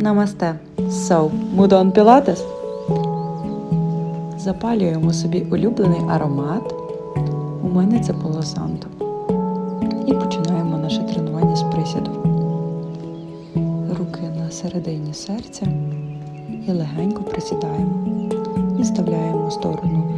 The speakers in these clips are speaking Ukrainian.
Намасте. So, Мудон Пілатес. Запалюємо собі улюблений аромат. У мене це Поло Санто. І починаємо наше тренування з присіду. Руки на середині серця і легенько присідаємо. Відставляємо в сторону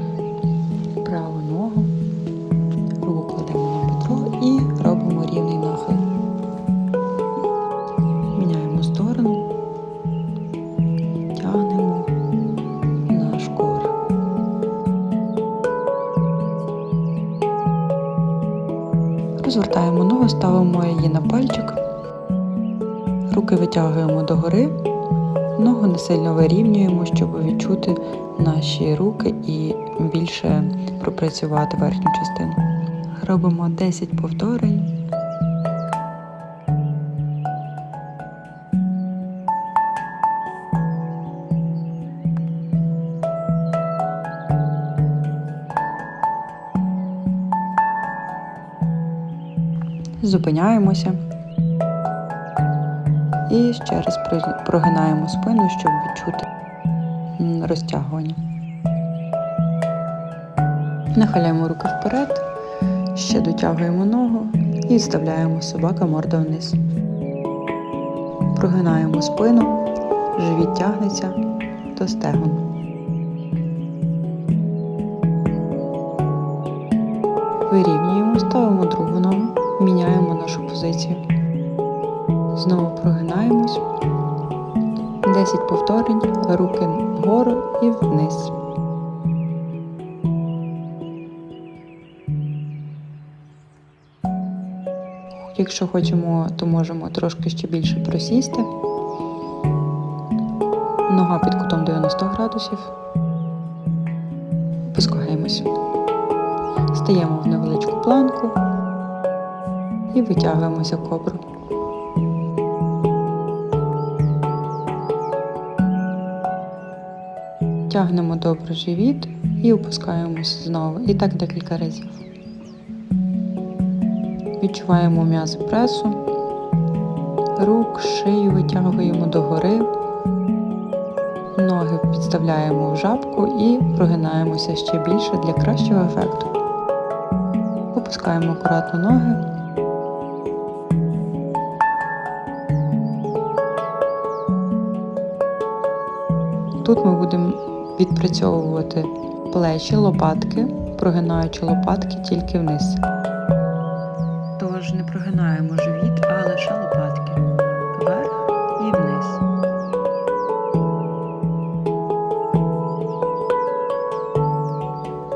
Розвертаємо ногу, ставимо її на пальчик, руки витягуємо догори, ногу не сильно вирівнюємо, щоб відчути наші руки і більше пропрацювати верхню частину. Робимо 10 повторень. Зупиняємося. І ще раз прогинаємо спину, щоб відчути розтягування. Нахиляємо руки вперед, ще дотягуємо ногу і вставляємо собака морда вниз. Прогинаємо спину, живіт тягнеться до стегон. Вирівнюємо, ставимо другу ногу, міняємо нашу позицію. Знову прогинаємось. 10 повторень, руки вгору і вниз. Якщо хочемо, то можемо трошки ще більше просісти. Нога під кутом 90 градусів. Опускаємось. Стаємо в невеличку планку і витягуємося кобру. Тягнемо добре живіт і опускаємося знову. І так декілька разів. Відчуваємо м'язи пресу, рук, шию витягуємо догори, ноги підставляємо в жабку і прогинаємося ще більше для кращого ефекту. Опускаємо акуратно ноги. Тут ми будемо відпрацьовувати плечі, лопатки, прогинаючи лопатки тільки вниз. Тож не прогинаємо живіт, а лише лопатки. Вверх і вниз.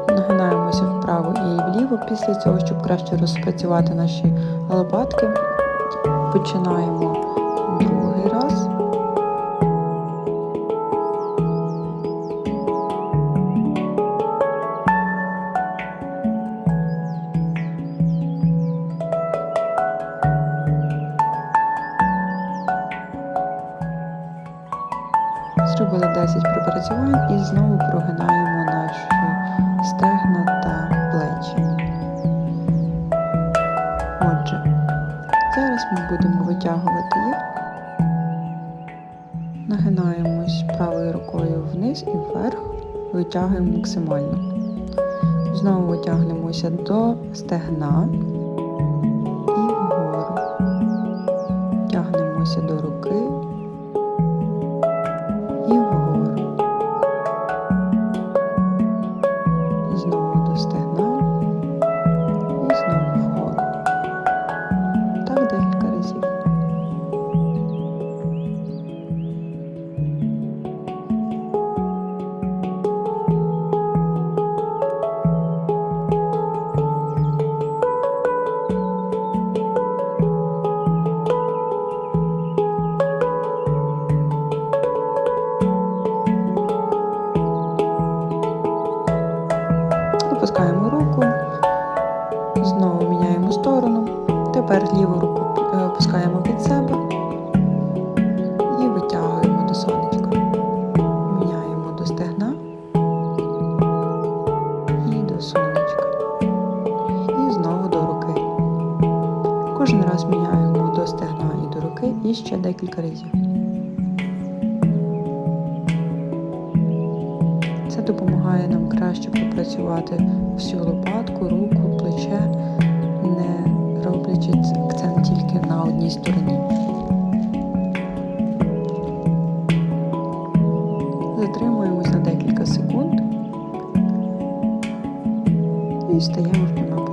Нагинаємося вправо і вліво після цього, щоб краще розпрацювати наші лопатки. Починаємо прогинаємо наші стегна та плечі. Отже, зараз ми будемо витягувати їх. Нагинаємось правою рукою вниз і вверх, витягуємо максимально. Знову витягнемося до стегна раз до стегна і до руки і ще декілька разів. Це допомагає нам краще пропрацювати всю лопатку, руку, плече, не роблячи акцент тільки на одній стороні. Затримуємося на декілька секунд і встаємо в прямому.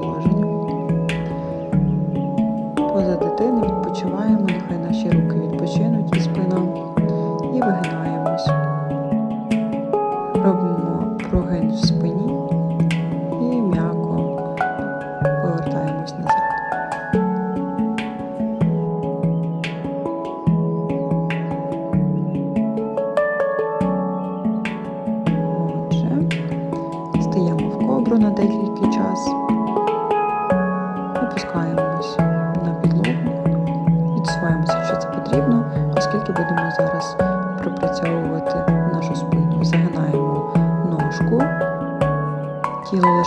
Поза дитини відпочиваємо, нехай наші руки відпочинуть і спина і вигинаємось. Робимо прогин в спині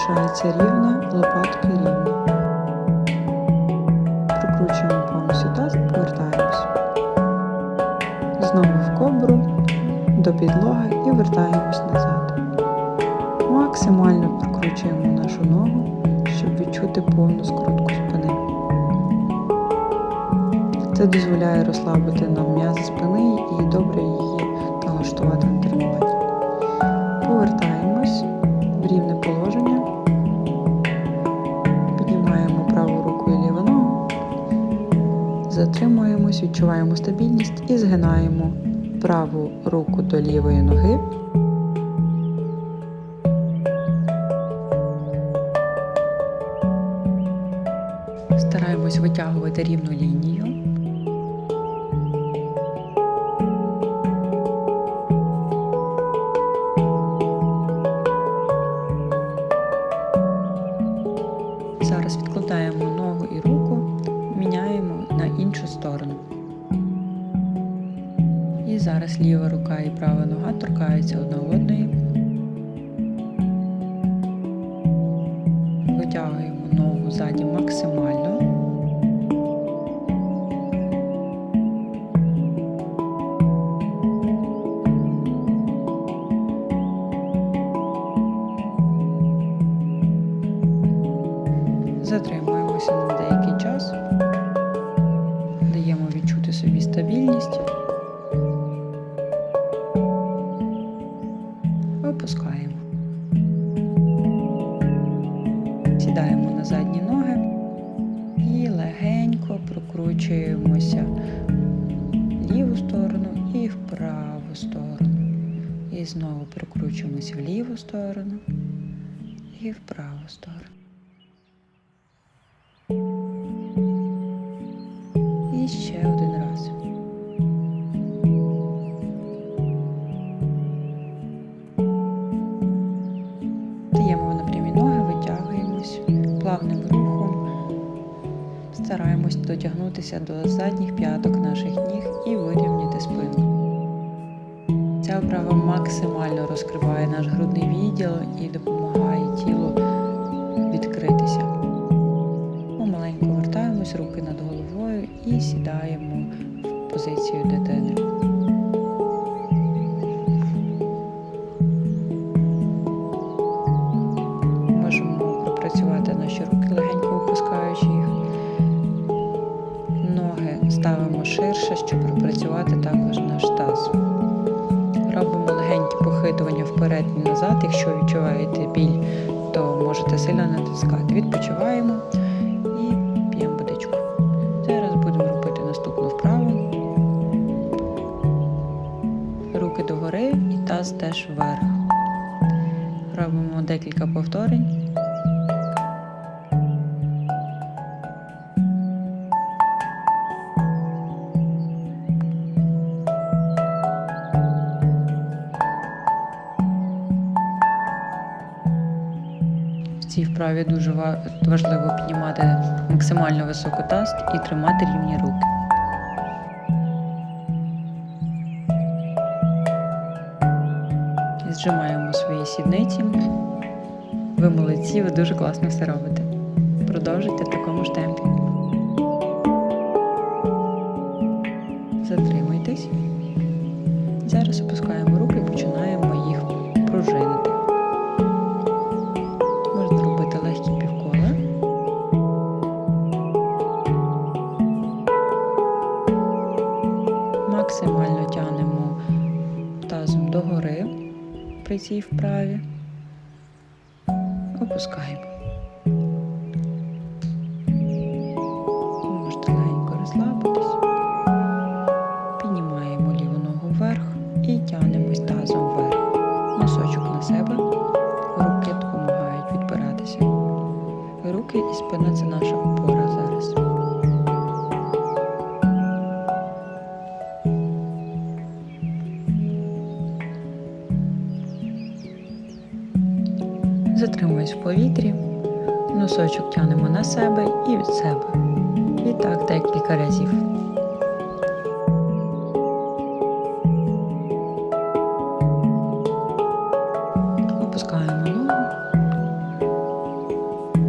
тіло лишається рівне, лопатки рівні. Прокручуємо повністю таз, повертаємось. Знову в кобру, до підлоги і вертаємось назад. Максимально прокручуємо нашу ногу, щоб відчути повну скрутку спини. Це дозволяє розслабити нам м'язи спини і добре її відчуваємо стабільність і згинаємо праву руку до лівої ноги. Стараємось витягувати рівну лінію. Торкаються одна одної. Знову прокручуємося в ліву сторону і в праву сторону. І ще один раз. Стаємо на прямі ноги, витягуємось плавним рухом, стараємось дотягнутися до задніх п'яток наших ніг і вирівняти спину. Ця вправа максимально розкриває наш грудний відділ і допомагає тілу відкритися. Помаленьку вертаємось, руки над головою і сідаємо в позицію дитини. Натискати. Відпочиваємо і п'ємо водичку. Зараз будемо робити наступну вправу. Руки догори і таз теж вверх. Робимо декілька повторень. Дуже важливо піднімати максимально високо таз і тримати рівні руки. Зжимаємо свої сідниці. Ви молодці, ви дуже класно все робите. Продовжуйте в такому ж темпі. Максимально тянемо тазом догори при цій вправі. Опускаємо. Затримуюсь в повітрі, носочок тянемо на себе і від себе. І так декілька разів. Опускаємо ногу,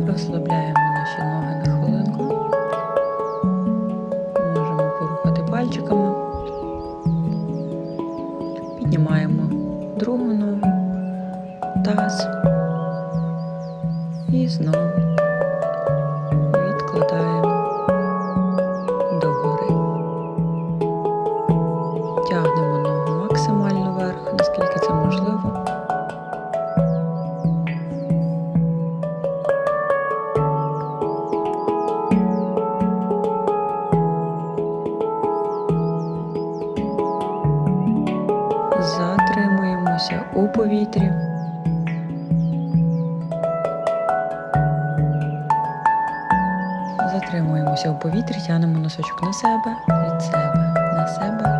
розслабляємо наші ноги на хвилинку. Можемо порухати пальчиками. Піднімаємо другу ногу, таз. І знову відкладаємо догори. Тягнемо ногу максимально вверх, наскільки це можливо. Затримуємося у повітрі. Затримуємося у повітрі, тянемо носочок на себе, від себе, на себе.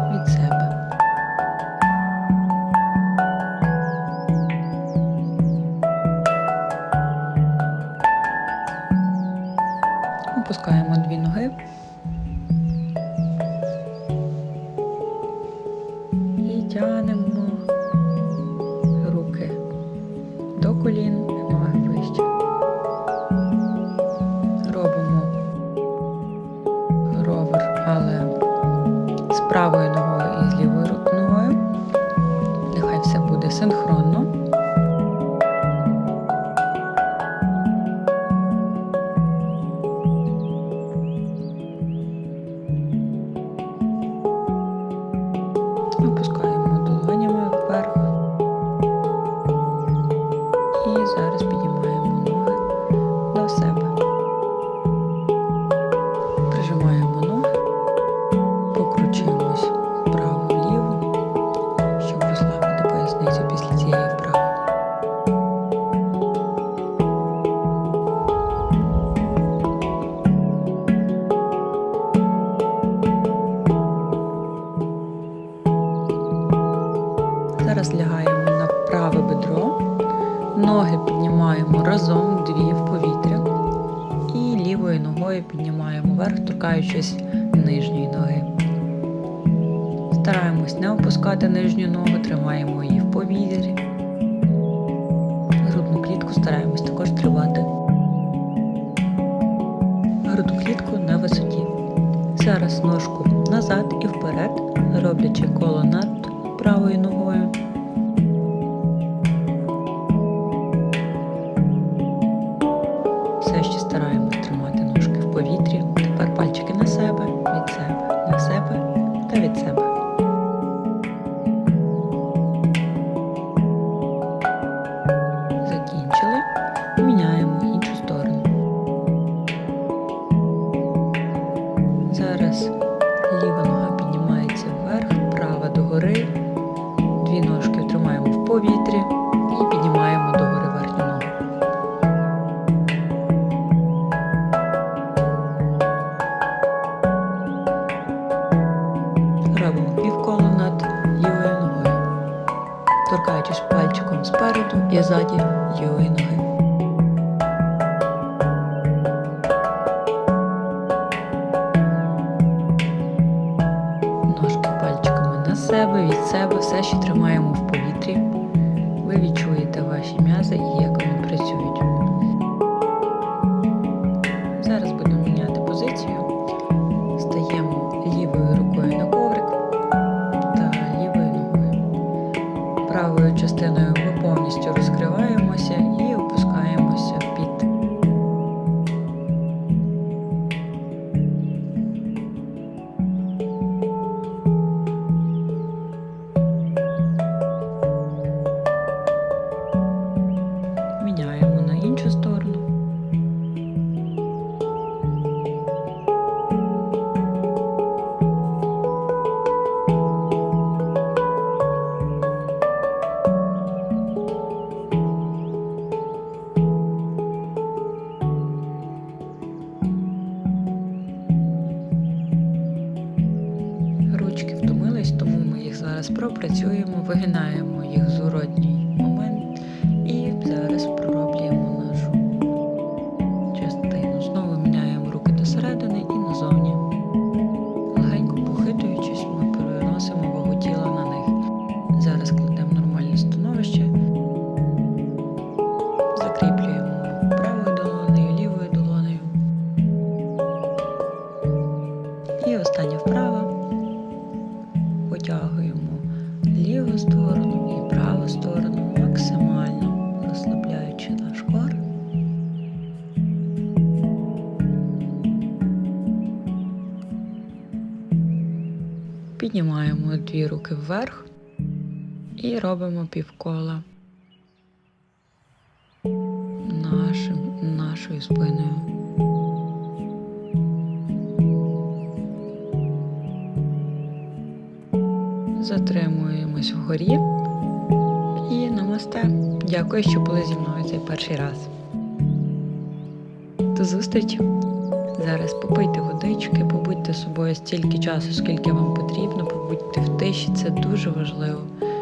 Піднімаємо вверх, торкаючись нижньої ноги. Стараємось не опускати нижню ногу, тримаємо її в повітрі. Грудну клітку стараємось також тримати. Грудну клітку на висоті. Зараз ножку назад і вперед, роблячи коло над правою ногою. Та Півколо над лівою ногою, торкаючись пальчиком спереду і ззаді лівої ноги. Ножки пальчиками на себе, від себе, все ще тримаємо Правою частиною ми повністю розкриваємося пропрацюємо, вигинаємо їх з зворотній дві руки вверх і робимо півкола нашим, нашою спиною. Затримуємось вгорі і намасте. Дякую, що були зі мною цей перший раз. До зустрічі! Зараз попийте водички, побудьте з собою стільки часу, скільки вам потрібно, побудьте в тиші, це дуже важливо.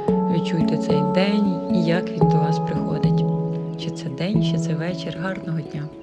Відчуйте цей день і як він до вас приходить. Чи це день, чи це вечір. Гарного дня!